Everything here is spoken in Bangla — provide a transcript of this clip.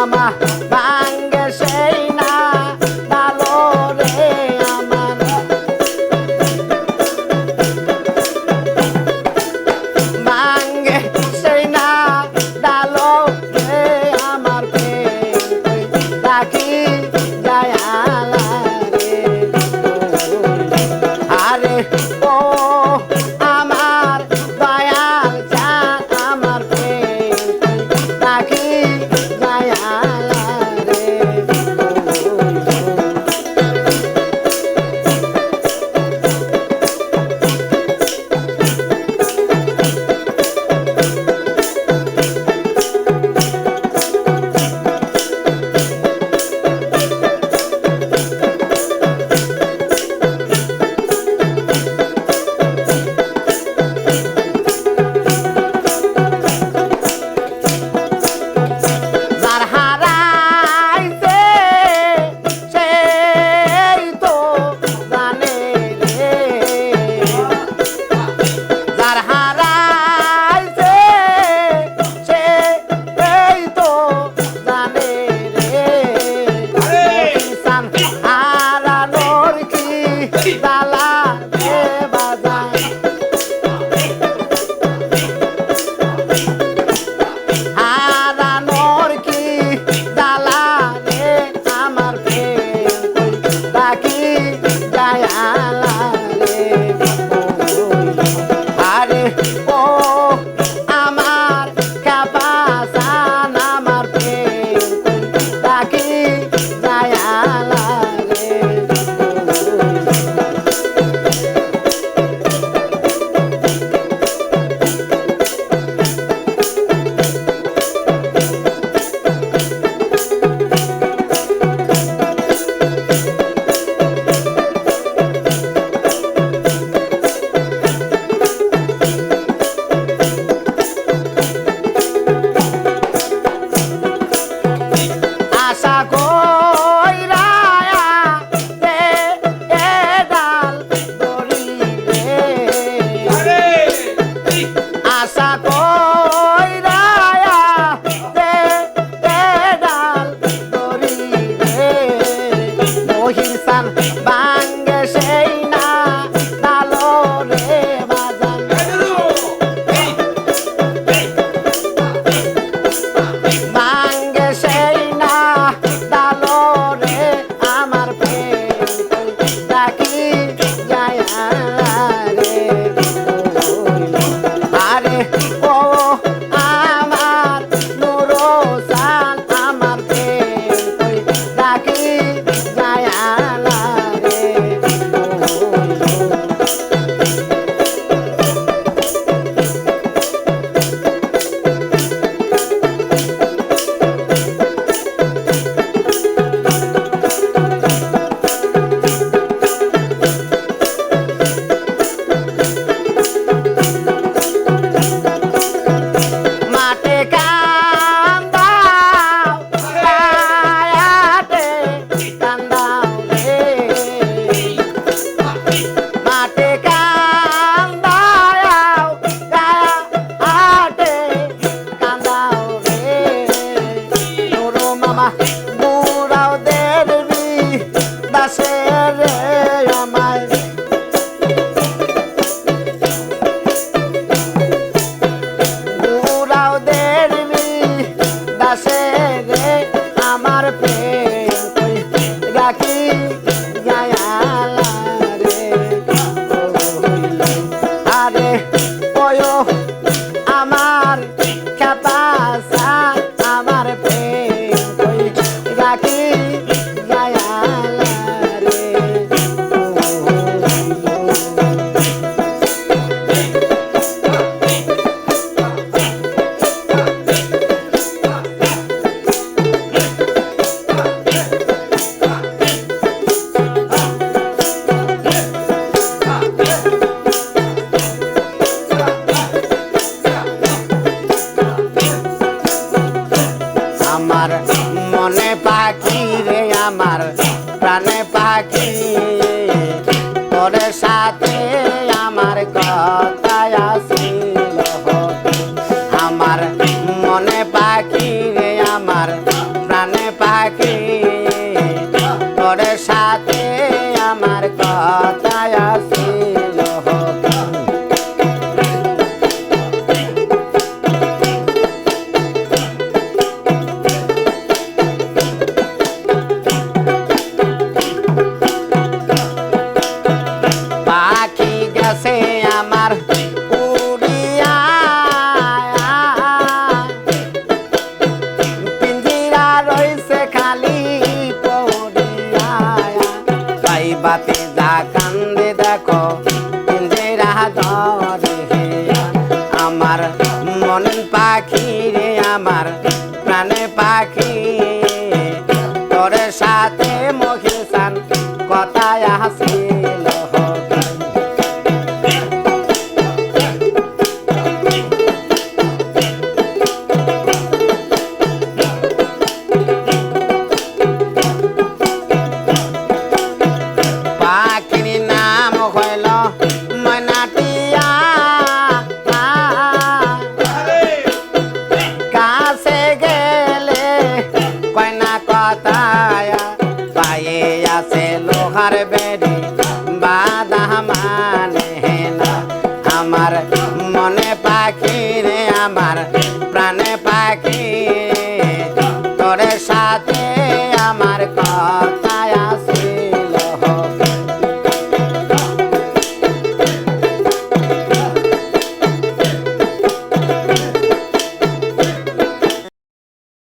মামা ভাঙ্গে মহিষান বাঙ্গে দাসে রে। সাথে মনন পাখি রে আমার প্রাণে পাখি। লোহার বেড়ে বাদা মানে হেনা আমার মনে পাখি রে আমার